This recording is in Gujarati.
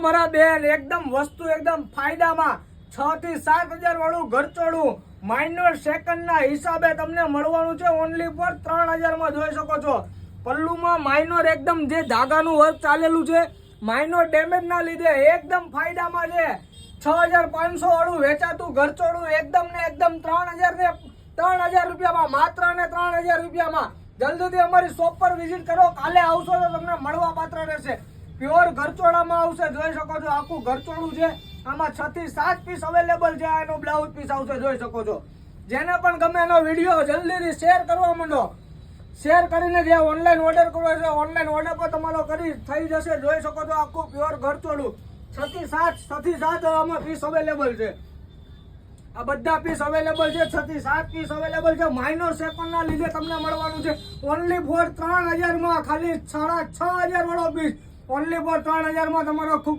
મારા બેન એકદમ વસ્તુ એકદમ ફાયદામાં છ થી સાત હજાર વાળું ઘરચોળું માઇનર સેકન્ડ ના હિસાબે તમને મળવાનું છે ઓનલી ફોર ત્રણ હજારમાં જોઈ શકો છો. પલ્લુમાં માઇનોર એકદમ જે ધાગાનું વર્ક ચાલેલું છે માઇનોર ડેમેજ ના લીધે એકદમ ફાયદામાં છે. છ હજાર પાંચસો વાળું વેચાતું ઘરચોળું એકદમ ને એકદમ ત્રણ હજાર ને ત્રણ હજાર રૂપિયામાં, માત્ર ને ત્રણ હજાર રૂપિયામાં. જલ્દીથી અમારી શોપ પર વિઝિટ કરો, કાલે આવશો તો તમને મળવા પાત્ર રહેશે. પ્યોર ઘરચોળામાં આવશે, જોઈ શકો છો, આખું ઘરચોળું છે. આમાં છ થી સાત પીસ અવેલેબલ છે એનો બ્લાઉઝ પીસ આવશે, જોઈ શકો છો. જેને પણ ગમે એનો વીડિયો જલ્દીથી શેર કરવા માંડો. શેર કરીને જે ઓનલાઈન ઓર્ડર કરવો છે ઓનલાઈન ઓર્ડર પર તમારો કરી થઈ જશે, જોઈ શકો છો, આખું પ્યોર ઘરચોળું. છ થી સાત છ થી સાત આમાં પીસ અવેલેબલ છે. આ બધા પીસ અવેલેબલ છે છ થી સાત પીસ અવેલેબલ છે. માઇનર સેકન્ડના લીધે તમને મળવાનું છે. ઓનલી ફોર ત્રણ હજારમાં, ખાલી સાડા છ હજાર વાળો પીસ ઓનલી ફોર ત્રણ હજારમાં તમારો ખૂબ